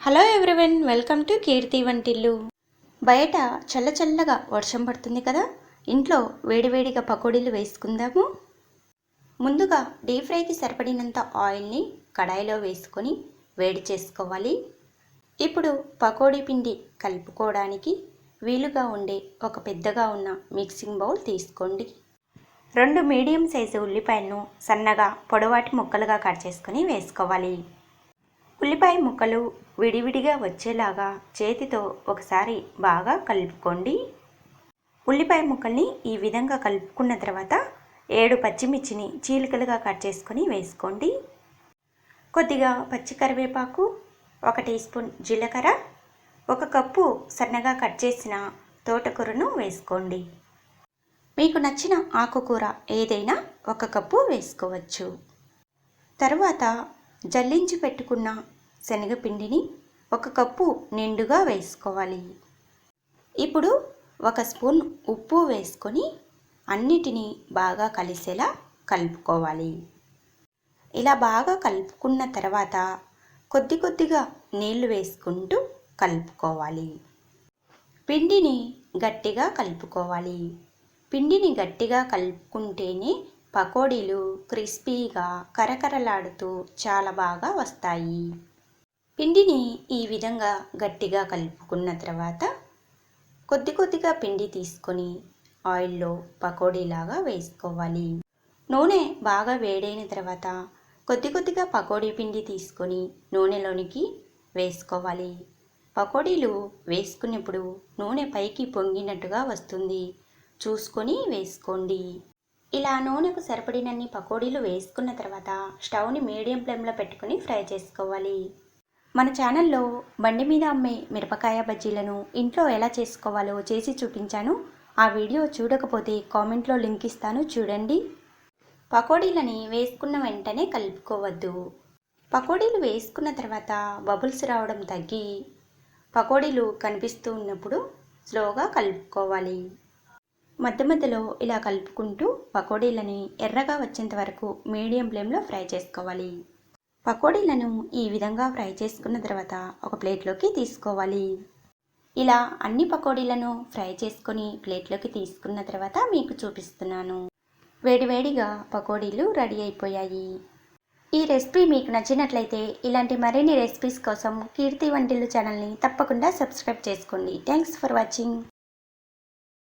Hello everyone welcome to Keerthi వంటిల్లు. బయట చల్ల చల్లగా వర్షం పడుతుంది కదా ఇంట్లో వేడివేడిగా పకోడీలు వేసుకుందాము. ముందుగా డీప్ ఫ్రైకి సరిపడినంత ఆయిల్ని కడాయిలో వేసుకొని వేడి చేసుకోవాలి. ఇప్పుడు పకోడీ పిండి కలుపుకోవడానికి వీలుగా ఉండే ఒక పెద్దగా ఉన్న మిక్సింగ్ బౌల్ తీసుకోండి. రెండు మీడియం సైజు ఉల్లిపాయలను సన్నగా పొడవాటి ముక్కలుగా కట్ చేసుకొని వేసుకోవాలి. ఉల్లిపాయ ముక్కలు విడివిడిగా వచ్చేలాగా చేతితో ఒకసారి బాగా కలుపుకోండి. ఉల్లిపాయ ముక్కల్ని ఈ విధంగా కలుపుకున్న తర్వాత ఏడు పచ్చిమిర్చిని చీలికలుగా కట్ చేసుకొని వేసుకోండి. కొద్దిగా పచ్చి కరివేపాకు ఒక టీ స్పూన్ జీలకర్ర ఒక కప్పు సన్నగా కట్ చేసిన తోటకూరను వేసుకోండి. మీకు నచ్చిన ఆకుకూర ఏదైనా ఒక కప్పు వేసుకోవచ్చు. తరువాత జల్లించి పెట్టుకున్న శనగపిండిని ఒక కప్పు నిండుగా వేసుకోవాలి. ఇప్పుడు ఒక స్పూన్ ఉప్పు వేసుకొని అన్నిటినీ బాగా కలిసేలా కలుపుకోవాలి. ఇలా బాగా కలుపుకున్న తర్వాత కొద్ది కొద్దిగా నీళ్ళు వేసుకుంటూ కలుపుకోవాలి. పిండిని గట్టిగా కలుపుకోవాలి. పిండిని గట్టిగా కలుపుకుంటేనే పకోడీలు క్రిస్పీగా కరకరలాడుతూ చాలా బాగా వస్తాయి. పిండిని ఈ విధంగా గట్టిగా కలుపుకున్న తర్వాత కొద్ది కొద్దిగా పిండి తీసుకొని ఆయిల్లో పకోడీలాగా వేసుకోవాలి. నూనె బాగా వేడైన తర్వాత కొద్ది కొద్దిగా పకోడీ పిండి తీసుకొని నూనెలోనికి వేసుకోవాలి. పకోడీలు వేసుకున్నప్పుడు నూనె పైకి పొంగినట్టుగా వస్తుంది. చూసుకొని వేసుకోండి. ఇలా నూనెకు సరిపడినన్ని పకోడీలు వేసుకున్న తర్వాత స్టవ్ని మీడియం ఫ్లేమ్లో పెట్టుకుని ఫ్రై చేసుకోవాలి. మన ఛానల్లో బండి మీద అమ్మే మిరపకాయ బజ్జీలను ఇంట్లో ఎలా చేసుకోవాలో చేసి చూపించాను. ఆ వీడియో చూడకపోతే కామెంట్లో లింక్ ఇస్తాను చూడండి. పకోడీలని వేసుకున్న వెంటనే కలుపుకోవద్దు. పకోడీలు వేసుకున్న తర్వాత బబుల్స్ రావడం తగ్గి పకోడీలు కనిపిస్తూ ఉన్నప్పుడు స్లోగా కలుపుకోవాలి. మధ్య మధ్యలో ఇలా కలుపుకుంటూ పకోడీలని ఎర్రగా వచ్చేంత వరకు మీడియం ఫ్లేమ్లో ఫ్రై చేసుకోవాలి. పకోడీలను ఈ విధంగా ఫ్రై చేసుకున్న తర్వాత ఒక ప్లేట్లోకి తీసుకోవాలి. ఇలా అన్ని పకోడీలను ఫ్రై చేసుకొని ప్లేట్లోకి తీసుకున్న తర్వాత మీకు చూపిస్తున్నాను. వేడివేడిగా పకోడీలు రెడీ అయిపోయాయి. ఈ రెసిపీ మీకు నచ్చినట్లయితే ఇలాంటి మరిన్ని రెసిపీస్ కోసం కీర్తి వంటిల్లు ఛానల్ని తప్పకుండా సబ్స్క్రైబ్ చేసుకోండి. Thanks for watching.